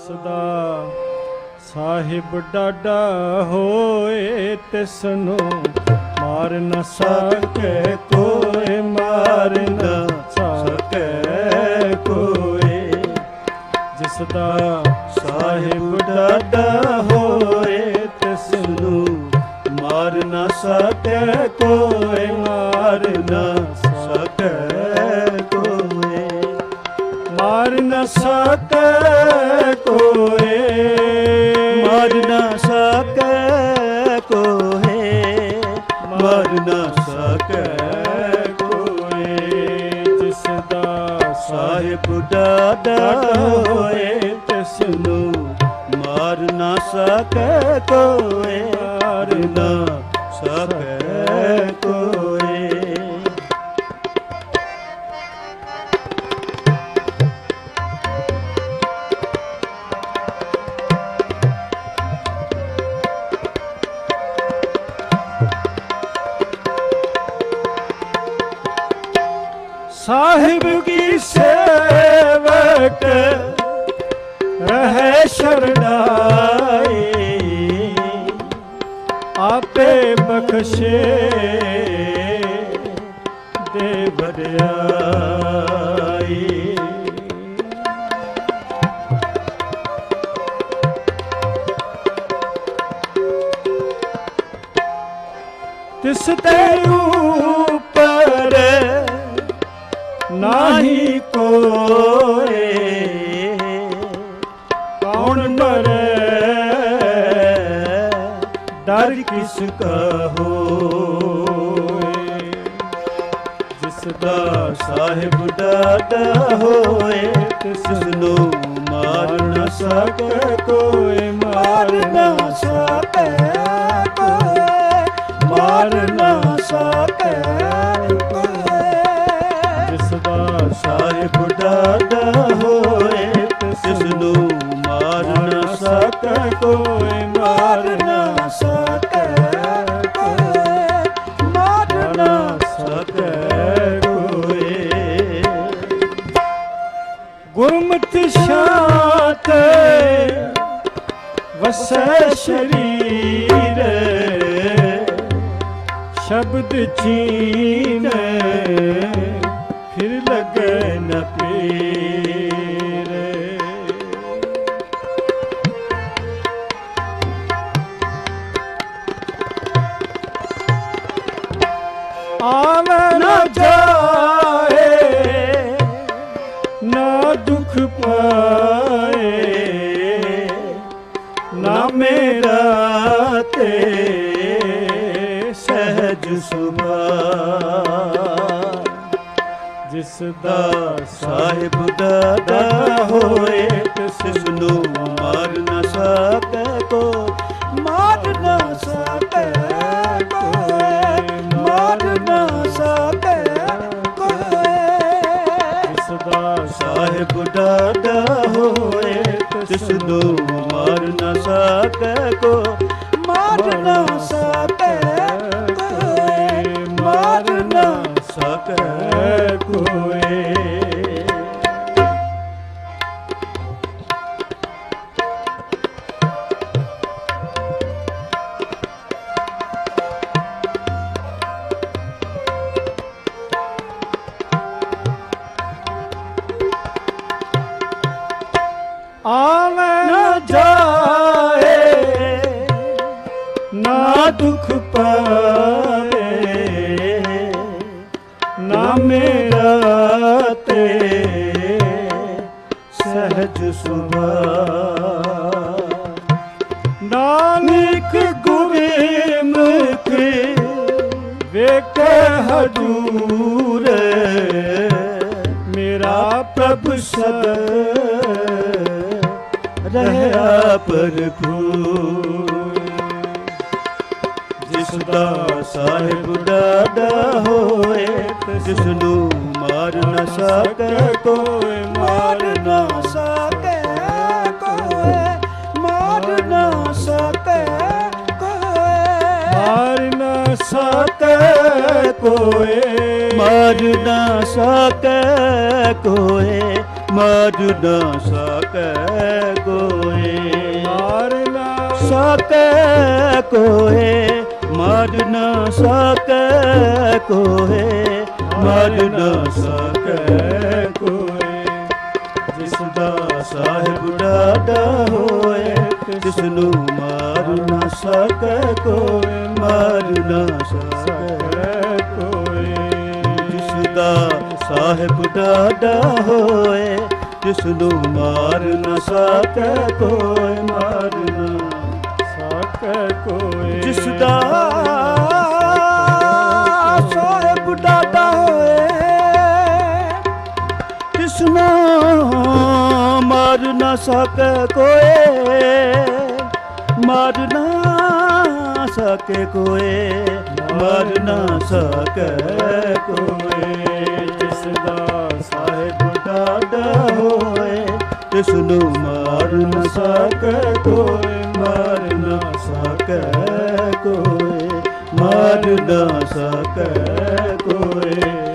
ਜਿਸ ਸਾਹਿਬ ਡਾਡਾ ਹੋਏ ਤਿਸ ਨੂੰ ਮਾਰ ਨ ਸਕੇ ਕੋਈ, ਮਾਰ ਨ ਸਕੇ ਕੋਈ। ਜਿਸ ਦਾ ਸਾਹਿਬ ਡਾਡਾ ਹੋਏ ਤਿਸ ਨੂੰ ਮਾਰ ਨ ਸਕੇ ਕੋਈ, ਮਾਰ ਨ ਸਕੇ ਕੋਈ। ਮਾਰ ਨ ਸਕੇ ਕੋਏ ਮਰ ਨਾ ਸਕੈ ਕੋਏ ਮਰ ਨਾ ਸਕੈ ਕੋਏ ਜਿਸ ਦਾ ਸਾਹਿਬ ਦਾਦਾ ਹੋਏ ਤਿਸ ਨੂੰ ਮਾਰ ਨਾ ਸਕੈ ਕੋਏ ਮਾਰ ਨਾ ਸਕੈ ਕੋਏ ਸਾਹਿਬ ਕੀ ਸੇਵਕ ਰਹੇ ਸ਼ਰਨਾਏ ਆਪੇ ਬਖਸ਼ੇ ਦੇ ਵਡਿਆਈ। ਤਿਸ ਤੇ ਉਪਰ ਨਾਹੀ ਕੋਏ। ਕੌਣ ਮਰੇ? ਡਰ ਕਿਸ ਕਾ ਹੋਏ ਜਿਸ ਦਾ ਸਾਹਿਬ ਦਾਦਾ ਹੋਏ, ਤਿਸ ਨੂੰ ਮਾਰ ਨਾ ਸਕੈ ਕੋਈ। ਵਸੈ ਸ਼ਰੀਰ ਸ਼ਬਦ ਚੀਨ ਫਿਰ ਲਗਨ ਨ ਜਿਸ ਦਾ ਸਾਹਿਬ ਦਾਦਾ ਹੋਏ, ਤਿਸ ਨੂੰ ਮਾਰ ਨਾ ਸਕੈ ਕੋ, ਮਾਰ ਨਾ ਸਕੈ ਕੋਏ ਮਾਰ ਨਾ ਸਕੈ ਕੋਏ ਜਿਸ ਦਾ ਸਾਹਿਬ ਦਾਦਾ ਹੋਏ, ਤਿਸ ਨੂੰ ਮਾਰ ਨਾ ਸਕੈ ਕੋ ਦੁਖ ਪਾਵੇ, ਨਾ ਮੇਰਾ ਤੇ ਸਹਿਜ ਸੁਭਾ ਨਾਨਕ ਗੁਰਮੁਖ ਵੇਖੇ ਹਜੂਰ, ਮੇਰਾ ਪ੍ਰਭ ਸਦ ਰਹਿਆ ਭਰਪੂਰ। ਜਿਸ ਦਾ ਸਾਹਿਬ ਦਾਦਾ ਹੋਏ ਜਿਸ ਨੂੰ ਮਾਰ ਨਾ ਸਕੈ ਕੋਈ ਮਾਰ ਨਾ ਸਕੈ ਕੋਈ ਮਾਰ ਨਾ ਸਕੈ ਕੋਈ ਮਾਰ ਨਾ ਸਕੈ ਕੋਏ। ਮਾਰ ਨਾ ਸਕੈ ਕੋਏ ਮਾਰ ਨਾ ਸਕੈ ਕੋਏ। ਸਕੈ ਕੋਏ। ਮਾਰ ਨਾ ਸਕੈ ਕੋਏ ਮਾਰ ਨਾ ਸਕੈ ਕੋਏ ਜਿਸ ਦਾ ਸਾਹਿਬ ਡਾਡਾ ਹੋਏ ਜਿਸ ਨੂੰ ਮਾਰ ਨਾ ਸਕੈ ਕੋਏ ਮਾਰ ਨਾ ਸਕੈ ਕੋਏ ਜਿਸ ਦਾ ਸਾਹਿਬ ਡਾਡਾ ਹੋਏ ਜਿਸ ਨੂੰ ਮਾਰ ਨਾ ਸਕੈ ਕੋਈ ਮਾਰ ਨਾ ਸਾਕੈ ਕੋਏ ਜਿਸ ਦਾ ਨਾ ਸਕ ਕੋਈ ਮਾਰ ਨਾ ਸਕੈ ਕੋਈ ਮਾਰ ਨਾ ਸਕੈ ਕੋਈ ਜਿਸ ਦਾ ਸਾਹਿਬ ਡਾਡਾ ਹੋਏ ਤਿਸ ਨੂੰ ਮਾਰ ਨਾ ਸਕੈ ਕੋਈ ਮਾਰ ਨਾ ਸਕੈ ਕੋਈ ਮਾਰ ਨਾ ਸਕੈ ਕੋਈ